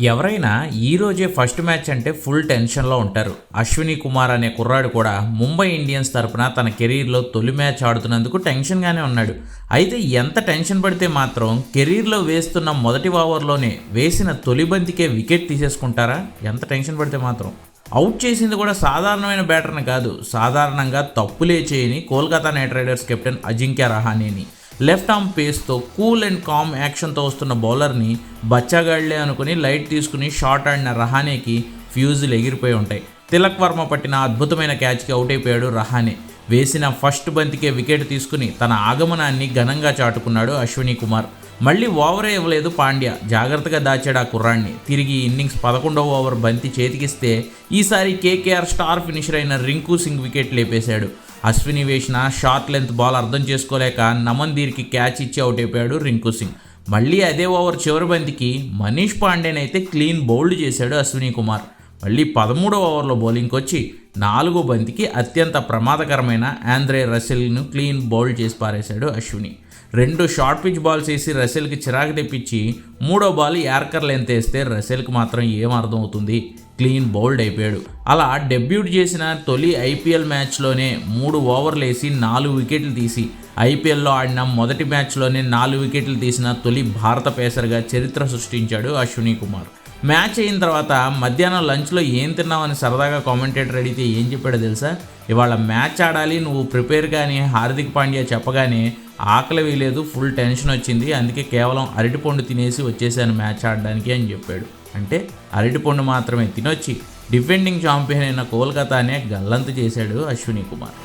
ఎవరైనా ఈరోజే first match అంటే ఫుల్ టెన్షన్లో ఉంటారు. అశ్విని కుమార్ అనే కుర్రాడు కూడా ముంబై ఇండియన్స్ తరపున తన కెరీర్లో తొలి మ్యాచ్ ఆడుతున్నందుకు టెన్షన్గానే ఉన్నాడు. అయితే ఎంత టెన్షన్ పడితే మాత్రం కెరీర్లో వేస్తున్న మొదటి ఓవర్లోనే వేసిన తొలి బంతికే వికెట్ తీసేసుకుంటారా? ఎంత టెన్షన్ పడితే మాత్రం. అవుట్ చేసింది కూడా సాధారణమైన బ్యాటర్ని కాదు సాధారణంగా తప్పులే చేయని Kolkata Knight Riders captain Ajinkya రహానేని. Left arm పేస్తో కూల్ అండ్ కామ్ యాక్షన్తో వస్తున్న బౌలర్ని బచ్చగాళ్ళే అనుకుని లైట్ తీసుకుని షాట్ ఆడిన రహానేకి ఫ్యూజులు ఎగిరిపోయి ఉంటాయి. తిలక్ వర్మ పట్టిన అద్భుతమైన క్యాచ్కి అవుట్ అయిపోయాడు రహానే. వేసిన ఫస్ట్ బంతికే వికెట్ తీసుకుని తన ఆగమనాన్ని ఘనంగా చాటుకున్నాడు అశ్విని కుమార్. మళ్ళీ ఓవరే ఇవ్వలేదు పాండ్య. జాగ్రత్తగా దాచాడు ఆ కుర్రాన్ని. తిరిగి ఇన్నింగ్స్ పదకొండవ ఓవర్ బంతి చేతికిస్తే ఈసారి కేకేఆర్ స్టార్ ఫినిషర్ అయిన రింకు సింగ్ వికెట్ లేపేశాడు. అశ్విని వేసిన షార్ట్ లెంత్ బాల్ అర్థం చేసుకోలేక నమన్ దీర్కి క్యాచ్ ఇచ్చి అవుట్ అయిపోయాడు రింకు సింగ్. మళ్ళీ అదే ఓవర్ చివరి బంతికి మనీష్ పాండేని అయితే క్లీన్ బౌల్డ్ చేశాడు అశ్విని కుమార్. మళ్ళీ పదమూడవ ఓవర్లో బౌలింగ్కి వచ్చి నాలుగో బంతికి అత్యంత ప్రమాదకరమైన ఆంధ్రే రసెల్ను క్లీన్ బౌల్డ్ చేసి పారేశాడు అశ్విని. రెండు షార్ట్ పిచ్ బాల్స్ వేసి రసెల్కి చిరాకు తెప్పించి మూడో బాల్ యార్కర్ లెంత్ వేస్తే రసెల్కి మాత్రం ఏం అర్థం అవుతుంది? క్లీన్ బౌల్డ్ అయిపోయాడు. అలా డెబ్యూట్ చేసిన తొలి ఐపీఎల్ మ్యాచ్లోనే మూడు ఓవర్లు వేసి నాలుగు వికెట్లు తీసి ఐపీఎల్లో ఆడిన మొదటి మ్యాచ్లోనే నాలుగు వికెట్లు తీసిన తొలి భారత పేసర్గా చరిత్ర సృష్టించాడు అశ్విని కుమార్. మ్యాచ్ అయిన తర్వాత మధ్యాహ్నం లంచ్లో ఏం తిన్నావని సరదాగా కామెంటేటర్ అడిగితే ఏం చెప్పాడో తెలుసా? ఇవాళ మ్యాచ్ ఆడాలి నువ్వు ప్రిపేర్ కానీ హార్దిక్ పాండ్యా చెప్పగానే ఆకలి వేయలేదు ఫుల్ టెన్షన్ వచ్చింది. అందుకే కేవలం అరటిపండు తినేసి వచ్చేసాను మ్యాచ్ ఆడడానికి అని చెప్పాడు. అంటే అరటిపండు మాత్రమే తినొచ్చి డిఫెండింగ్ ఛాంపియన్ అయిన కోల్కతానే గల్లంత చేశాడు అశ్విని కుమార్.